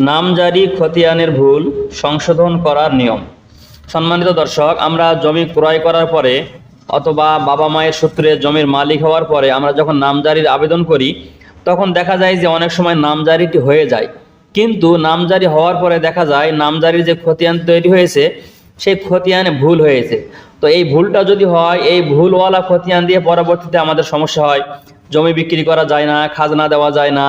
নামজারি খতিয়ানের ভুল সংশোধন করার নিয়ম। সম্মানিত দর্শক, আমরা জমি ক্রয় করার পরে অথবা বাবা মায়ের সূত্রে জমির মালিক হওয়ার পরে আমরা যখন নামজারির আবেদন করি, তখন দেখা যায় যে অনেক সময় নামজারিটি হয়ে যায়। কিন্তু নামজারি হওয়ার পরে দেখা যায় নামজারির যে খতিয়ান তৈরি হয়েছে, সেই খতিয়ানে ভুল হয়েছে। তো এই ভুলটা যদি হয়, এই ভুলওয়ালা খতিয়ান দিয়ে পরবর্তীতে আমাদের সমস্যা হয়। জমি বিক্রি করা যায় না, খাজনা দেওয়া যায় না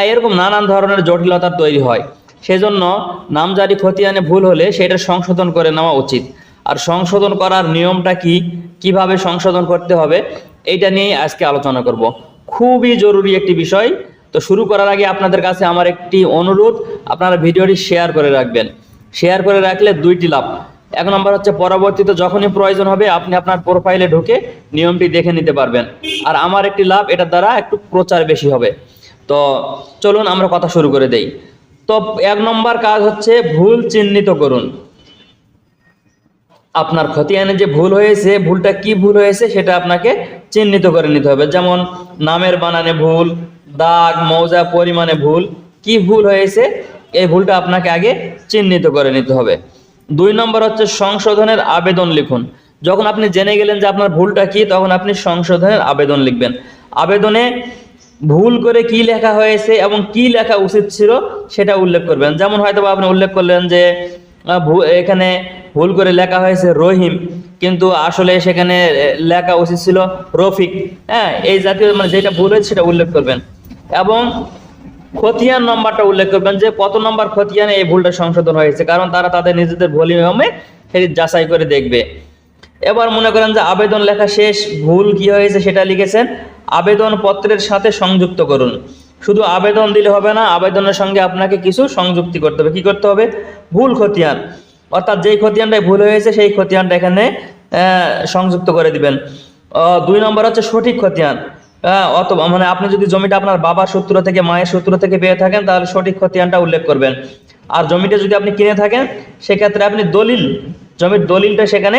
এরকম নানান ধরনের জটিলতা তৈরি হয়। সেজন্য নামজারি খতিয়ানে ভুল হলে সেটা সংশোধন করে নেওয়া উচিত। আর সংশোধন করার নিয়মটা কি? কীভাবে সংশোধন করতে হবে? এইটা নিয়েই আজকে আলোচনা করব। খুবই জরুরি একটি বিষয়। তো শুরু করার আগে আপনাদের কাছে আমার একটি অনুরোধ, আপনারা ভিডিওটি শেয়ার করে রাখবেন। শেয়ার করে রাখলে দুইটি লাভ। এক নম্বর হচ্ছে পরবর্তীতে যখনই প্রয়োজন হবে, আপনি আপনার প্রোফাইলে ঢুকে নিয়মটি দেখে নিতে পারবেন। আর আমার একটি লাভ, এটার দ্বারা একটু প্রচার বেশি হবে। তো চলুন আমরা কথা শুরু করে দেই। তো এক নম্বর কাজ হচ্ছে ভুল চিহ্নিত করুন। আপনার খতিয়ানে যে ভুল হয়েছে, ভুলটা কি ভুল হয়েছে সেটা আপনাকে চিহ্নিত করে নিতে হবে। যেমন নামের বানানে ভুল, দাগ, মৌজা, পরিমাণে ভুল, কি ভুল হয়েছে, এই ভুলটা আপনাকে আগে চিহ্নিত করে নিতে হবে। দুই নম্বর হচ্ছে সংশোধনের আবেদন লিখুন। যখন আপনি জেনে গেলেন যে আপনার ভুলটা কি, তখন আপনি সংশোধনের আবেদন লিখবেন। আবেদনে ভুল করে কি লেখা হয়েছে এবং কি লেখা উচিত ছিল সেটা উল্লেখ করবেন। যেমন হয়তো আপনি উল্লেখ করলেন যে এখানে ভুল করে লেখা হয়েছে রহিম, কিন্তু আসলে সেখানে লেখা উচিত ছিল রফিক। হ্যাঁ এই জাতীয় মানে যেটা ভুল হয়েছে সেটা উল্লেখ করবেন। এবং খতিয়ান নম্বরটা উল্লেখ করবেন যে, কত নম্বর খতিয়ানে এই ভুলটা সংশোধন হয়েছে, কারণ তারা তাদের নিজেদের ভলিউমে সেটি যাচাই করে দেখবে। এবার মনে করেন যে, আবেদন লেখা শেষ, ভুল কি হয়েছে সেটা লিখেছেন আবেদন পত্রের সাথে সংযুক্ত করুন। শুধু আবেদন দিলে হবে না, আবেদনের সঙ্গে আপনাকে কিছু সংযুক্তি করতে হবে। কি করতে হবে? ভুল খতিয়ান। অর্থাৎ যেই খতিয়ানটায় ভুল হয়েছে, সেই খতিয়ানটা এখানে সংযুক্ত করে দিবেন। দুই নম্বর হচ্ছে সঠিক খতিয়ান। অথবা মানে আপনি যদি জমিটা আপনার বাবার সূত্র থেকে, মায়ের সূত্র থেকে পেয়ে থাকেন, তাহলে সঠিক খতিয়ানটা উল্লেখ করবেন। আর জমিটা যদি আপনি কিনে থাকেন, সেক্ষেত্রে আপনি দলিল, জমির দলিলটা সেখানে,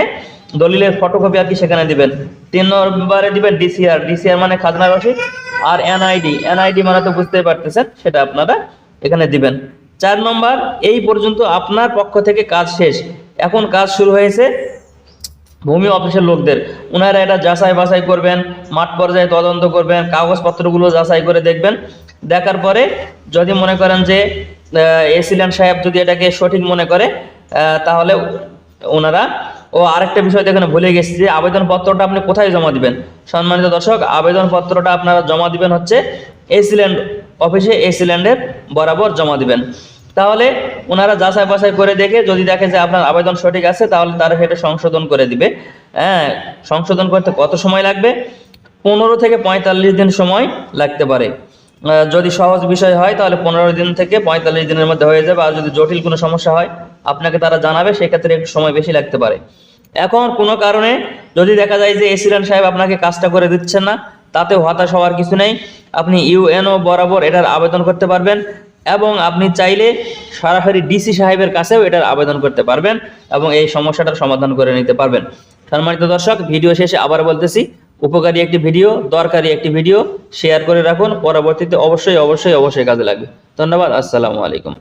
দলিলের ফটোকপি আর কি সেখানে দিবেন। তিন নম্বরে দিবেন ডিসিআর ডিসিআর মানে খাজনা রসিদ আর এনআইডি এনআইডি মানে তো বুঝতেই পারতেছেন, সেটা আপনারা এখানে দিবেন। চার নম্বর, এই পর্যন্ত আপনার পক্ষ থেকে কাজ শেষ। এখন কাজ শুরু হয়েছে ভূমি অফিসের লোকদের। ওনারা এটা যাচাই বাছাই করবেন, মাঠ পর্যায়ে তদন্ত করবেন, কাগজপত্রগুলো যাচাই করে দেখবেন। দেখার পরে যদি মনে করেন যে এসিলেন সাহেব যদি এটাকে সঠিক মনে করে তাহলে ওনারা ও আরেকটা বিষয় এখানে ভুলে গেছি যে আবেদনপত্রটা আপনি কোথায় জমা দিবেন? সম্মানিত দর্শক, আবেদনপত্রটা আপনারা জমা দিবেন হচ্ছে এসিল্যান্ড অফিসে, এসিল্যান্ডের বরাবর জমা দিবেন। তাহলে ওনারা যাচাই বাছাই করে দেখে যদি দেখে যে আপনার আবেদন সঠিক আছে, তাহলে তারা সেটা সংশোধন করে দিবে। হ্যাঁ সংশোধন করতে কত সময় লাগবে? পনেরো থেকে পঁয়তাল্লিশ দিন সময় লাগতে পারে। যদি সহজ বিষয় হয়, তাহলে পনেরো দিন থেকে পঁয়তাল্লিশ দিনের মধ্যে হয়ে যাবে। আর যদি জটিল কোনো সমস্যা হয় আপনাকে তারা জানাবে, সেক্ষেত্রে একটু সময় বেশি লাগতে পারে। এখন কোনো কারণে যদি দেখা যায় যে এসিরান সাহেব আপনাকে কাজটা করে দিচ্ছেন না তাতে হতাশ হওয়ার কিছু নেই। আপনি ইউএনও বরাবর এটার আবেদন করতে পারবেন এবং আপনি চাইলে সরাসরি ডিসি সাহেবের কাছেও এটার আবেদন করতে পারবেন এবং এই সমস্যাটার সমাধান করে নিতে পারবেন। সম্মানিত দর্শক, ভিডিও শেষে আবার বলতেছি, উপকারী একটি ভিডিও, দরকারি একটি ভিডিও, শেয়ার করে রাখুন। পরবর্তীতে অবশ্যই অবশ্যই অবশ্যই কাজে লাগবে। ধন্যবাদ, আসসালামু আলাইকুম।